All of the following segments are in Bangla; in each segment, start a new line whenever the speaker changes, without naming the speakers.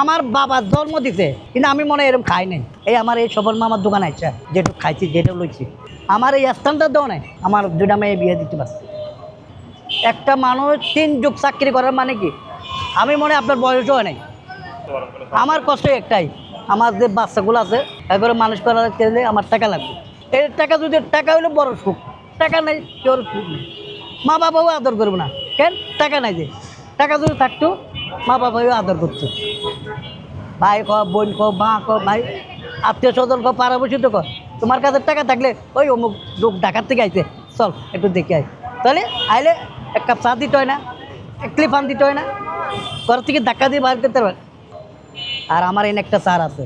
আমার বাবা জন্ম দিতে কিন্তু আমি মনে এরকম খাই নাই। এই আমার এই সবল মামার দোকান আছে যেটুকু খাইছি যেটা লইছি। আমার এই স্থানটা দেওয়া নাই, আমার দুটা মেয়ে বিয়ে দিতে পারছি। একটা মানুষ তিন যুগ চাকরি করার মানে কি? আমি মনে আপনার বয়স হয় নাই। আমার কষ্ট একটাই, আমার যে বাচ্চাগুলো আছে একবারে মানুষ করার গেলে আমার টাকা লাগবে। এই টাকা যদি টাকা হইলে বড় সুখ, টাকা নেই, কেউ সুখ নেই। মা বাবাও আদর করব না, কেন? টাকা নাই যে। টাকা যদি থাকতো, মা বাবাও আদর করতো। ভাই ক, বোন ক, মা ক, ভাই, আত্মীয় স্বজন ক পাড়াবসী তো ক, তোমার কাছে টাকা থাকলে ওই অমুক লোক ঢাকার থেকে আইছে। চল, একটু দেখে আই তাহলে আইলে এক কাপ চা দিতে হয় না, এক ক্লিফান দিতে হয় না, ঘর থেকে ধাক্কা দিয়ে বার করতে পারবে। আর আমার এনে একটা স্যার আছে,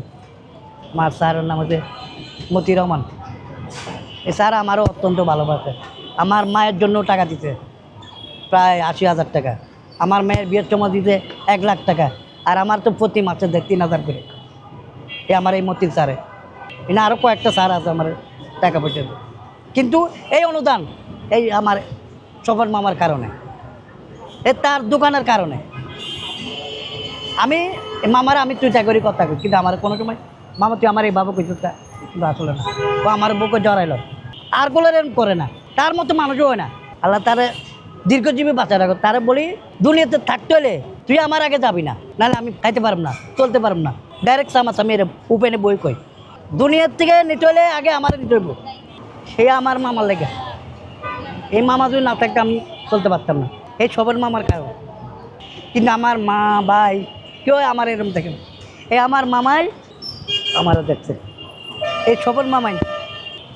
আমার স্যারের নাম হচ্ছে মতি রহমান। এই স্যার আমারও অত্যন্ত ভালোবাসে। আমার মায়ের জন্য টাকা দিতে প্রায় আশি হাজার টাকা। আমার মেয়ের বিয়ের সময় দিতে এক লাখ টাকা। আর আমার তো প্রতি মাসে দেয় তিন হাজার করে। এ আমার এই মতির স্যারে এনে আরও কয়েকটা স্যার আছে আমার টাকা পয়সা কিন্তু এই অনুদান, এই আমার সফর মামার কারণে, এ তার দোকানের কারণে। আমি মামার, আমি তুই চাকরি কথা কই কিন্তু আমার কোনো সময়, মামা তুই আমার এই বাবু কিন্তু আসলে না। ও আমার বুকে জড়াইল। আরগুলো এরকম করে না। তার মতো মানুষও হয় না। আল্লাহ তারে দীর্ঘজীবী বাঁচা রাখো। তারা বলি, দুনিয়াতে থাকতে হলে তুই আমার আগে যাবি না, নাহলে আমি খাইতে পারব না, চলতে পারব না। ডাইরেক্ট সামাস আমি এর উপেনে বই কই। দুনিয়ার থেকে নিতে হলে আগে আমার হইব। সে আমার মামার লেগে। এই মামা যদি না থাকতো আমি চলতে পারতাম না। এই সবার মামার কারণ। কিন্তু আমার মা, ভাই, কেউ আমার এরকম দেখে না। এই আমার মামাই আমারও দেখছে। এই সবর মামাই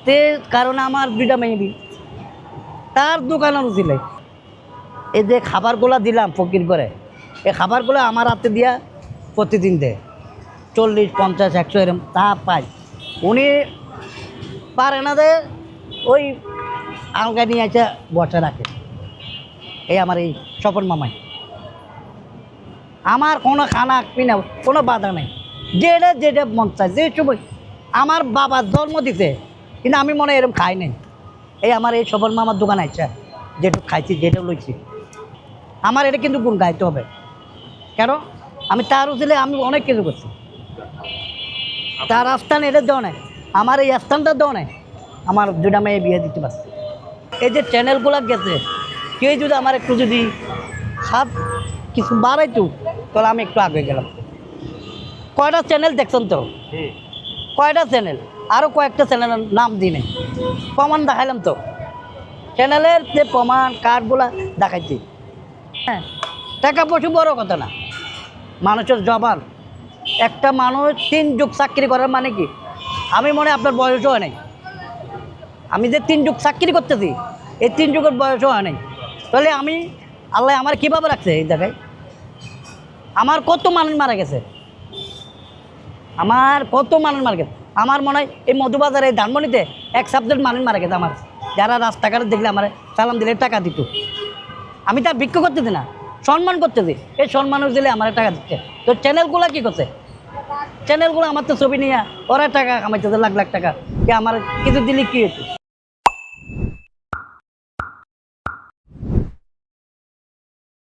তে কারণে আমার দুইটা মেয়ে তার দোকানও ছিল এই যে খাবারগুলো দিলাম ফকির করে। এই খাবারগুলো আমার হাতে দিয়া প্রতিদিন দেয়। চল্লিশ, পঞ্চাশ, একশো এরকম তা পাই। উনি পারে না যে ওই আলগা নিয়ে এসে বসে রাখে। এই আমার এই স্বপন মামাই। আমার কোনো খানা পিনা কোনো বাধা নেই। যেটা যেটা মন চায়, যে সময় আমার বাবা জন্ম দিতে কিন্তু আমি মনে এরকম খাই নাই। এই আমার এই সবল মামার দোকান আছে যেটুকু খাইছি যেটা লইছি। আমার এটা কিন্তু গুণ গাইতে হবে। কেন? আমি তার উচিলে আমি অনেক কিছু করছি। তার স্থান এটা দেওয়া নেই। আমার এই স্থানটা দেওয়া নেই। আমার দুটা মেয়ে বিয়ে দিতে পারছে। এই যে চ্যানেলগুলো গেছে, কেউ যদি আমার একটু যদি সাত কিছু বাড়াইতো, তাহলে আমি একটু আগে গেলাম। কয়টা চ্যানেল দেখছেন তো? কয়টা চ্যানেল? আরও কয়েকটা চ্যানেলের নাম দিই প্রমাণ দেখাইলাম তো। চ্যানেলের যে প্রমাণ, কার্ডগুলা দেখাইছি। হ্যাঁ টাকা পয়সা বড় কথা না। মানুষের জবান। একটা মানুষ তিন যুগ চাকরি করার মানে কি? আমি মনে আপনার বয়সও হয় নাই। আমি যে তিন যুগ চাকরি করতেছি, এই তিন যুগের বয়সও হয় নাই। তাহলে আমি, আল্লাহ আমার কীভাবে রাখছে এই জায়গায়? আমার কত মানুষ মারা গেছে? আমার কত মানুষ মারা গেছে? আমার মনে হয় এই মধুবাজারে, এই ধানমণিতে এক সাবজেক্ট মানুষ মারা গেছে আমার। যারা রাস্তাঘাটে দেখলে আমার সালাম দিলে টাকা দিত। আমি তার ভিক্ষ করতেছি না। সম্মান দিই। এই সম্মান দিলে আমার টাকা দিচ্ছে। তো চ্যানেলগুলো কি করছে? চ্যানেলগুলো আমার তো ছবি নিয়ে ওরা টাকা কামাইতেছে, লাখ লাখ টাকা। কি আমার কিছু দিলে কি হয়েছে